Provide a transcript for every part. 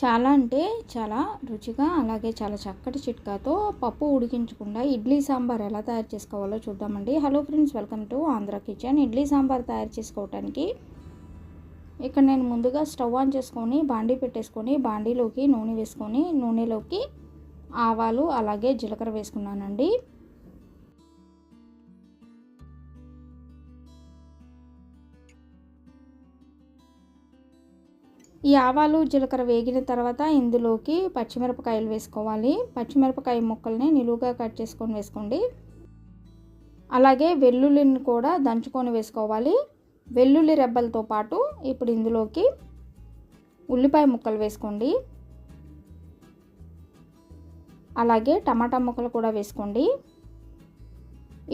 చాలా అంటే చాలా రుచిగా అలాగే చాలా చక్కటి చిట్కాతో పప్పు ఉడికించకుండా ఇడ్లీ సాంబార్ ఎలా తయారు చేసుకోవాలో చూద్దామండి. Hello friends welcome to Andhra kitchen idli sambar తయారు చేసుకోవటానికి ఇక్కడ నేను ముందుగా స్టవ్ ఆన్ చేసుకొని బాండీ పెట్టేసుకొని బాండీలోకి నూనె వేసుకొని నూనెలోకి ఆవాలు అలాగే జీలకర్ర వేసుకున్నానండి. ఈ ఆవాలు జీలకర్ర వేగిన తర్వాత ఇందులోకి పచ్చిమిరపకాయలు వేసుకోవాలి. పచ్చిమిరపకాయ ముక్కల్ని నిలువుగా కట్ చేసుకొని వేసుకోండి. అలాగే వెల్లుల్లిని కూడా దంచుకొని వేసుకోవాలి. వెల్లుల్లి రెబ్బలతో పాటు ఇప్పుడు ఇందులోకి ఉల్లిపాయ ముక్కలు వేసుకోండి. అలాగే టమాటా ముక్కలు కూడా వేసుకోండి.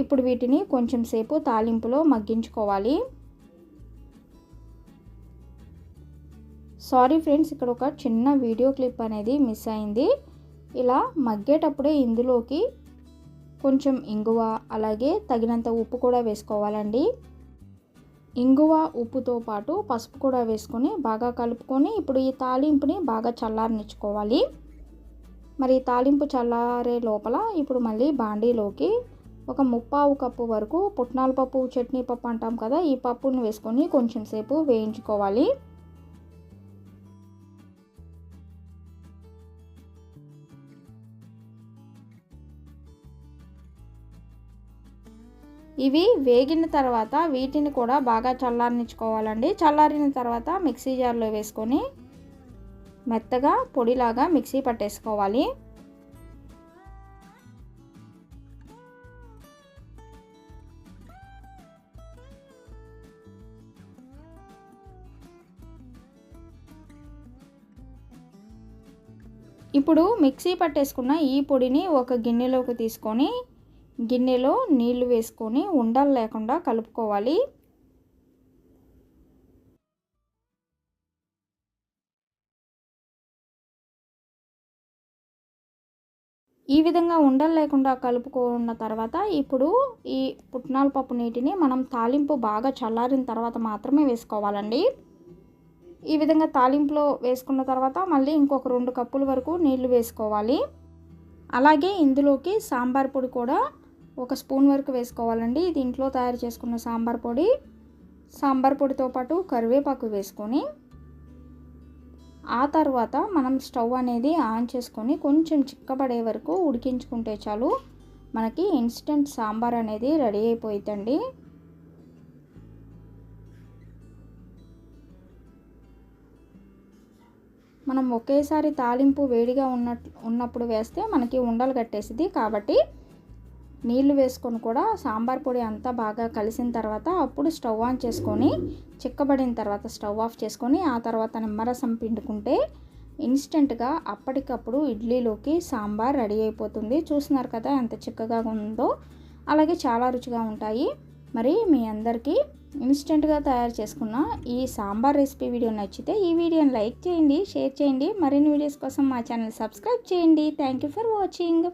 ఇప్పుడు వీటిని కొంచెం సేపు తాలింపులో మగ్గించుకోవాలి. సారీ ఫ్రెండ్స్ ఇక్కడ ఒక చిన్న వీడియో క్లిప్ అనేది మిస్ అయింది. ఇలా మగ్గేటప్పుడే ఇందులోకి కొంచెం ఇంగువ అలాగే తగినంత ఉప్పు కూడా వేసుకోవాలండి. ఇంగువ ఉప్పుతో పాటు పసుపు కూడా వేసుకొని బాగా కలుపుకొని ఇప్పుడు ఈ తాలింపుని బాగా చల్లారనిచ్చుకోవాలి. మరి తాలింపు చల్లారే లోపల ఇప్పుడు మళ్ళీ బాండీలోకి ఒక ముప్పావు కప్పు వరకు పుట్నాల పప్పు చట్నీ పప్పు అంటాం కదా ఈ పప్పుని వేసుకొని కొంచెం సేపు వేయించుకోవాలి. ఇవి వేగిన తర్వాత వీటిని కూడా బాగా చల్లారనిచ్చుకోవాలండి. చల్లారిన తర్వాత మిక్సీ జార్లో వేసుకొని మెత్తగా పొడిలాగా మిక్సీ పట్టేసుకోవాలి. ఇప్పుడు మిక్సీ పట్టేసుకున్న ఈ పొడిని ఒక గిన్నెలోకి తీసుకొని గిన్నెలో నీళ్ళు వేసుకొని ఉండలు లేకుండా కలుపుకోవాలి. ఈ విధంగా ఉండలు లేకుండా కలుపుకున్న తర్వాత ఇప్పుడు ఈ పుట్నాల పప్పు నీటిని మనం తాలింపు బాగా చల్లారిన తర్వాత మాత్రమే వేసుకోవాలండి. ఈ విధంగా తాలింపులో వేసుకున్న తర్వాత మళ్ళీ ఇంకొక రెండు కప్పుల వరకు నీళ్ళు వేసుకోవాలి. అలాగే ఇందులోకి సాంబార్ పొడి కూడా ఒక స్పూన్ వరకు వేసుకోవాలండి. ఇది ఇంట్లో తయారు చేసుకున్న సాంబార్ పొడి. సాంబార్ పొడితో పాటు కరివేపాకు వేసుకొని ఆ తర్వాత మనం స్టవ్ అనేది ఆన్ చేసుకొని కొంచెం చిక్కబడే వరకు ఉడికించుకుంటే చాలు మనకి ఇన్స్టెంట్ సాంబార్ అనేది రెడీ అయిపోయిందండి మనం ఒకేసారి తాలింపు వేడిగా ఉన్నట్ ఉన్నప్పుడు వేస్తే మనకి ఉండలు కట్టేసింది కాబట్టి నీళ్ళు వేసుకొని కూడా సాంబార్ పొడి అంతా బాగా కలిసిన తర్వాత అప్పుడు స్టవ్ ఆన్ చేసుకొని చిక్కబడిన తర్వాత స్టవ్ ఆఫ్ చేసుకొని ఆ తర్వాత నిమ్మరసం పిండుకుంటే ఇన్స్టెంట్గా అప్పటికప్పుడు ఇడ్లీలోకి సాంబార్ రెడీ అయిపోతుంది. చూస్తున్నారు కదా ఎంత చిక్కగా ఉందో. అలాగే చాలా రుచిగా ఉంటాయి. మరి మీ అందరికీ ఇన్స్టెంట్గా తయారు చేసుకున్న ఈ సాంబార్ రెసిపీ వీడియో నచ్చితే ఈ వీడియోని లైక్ చేయండి షేర్ చేయండి. మరిన్ని వీడియోస్ కోసం మా ఛానల్ సబ్స్క్రైబ్ చేయండి. Thank you for watching.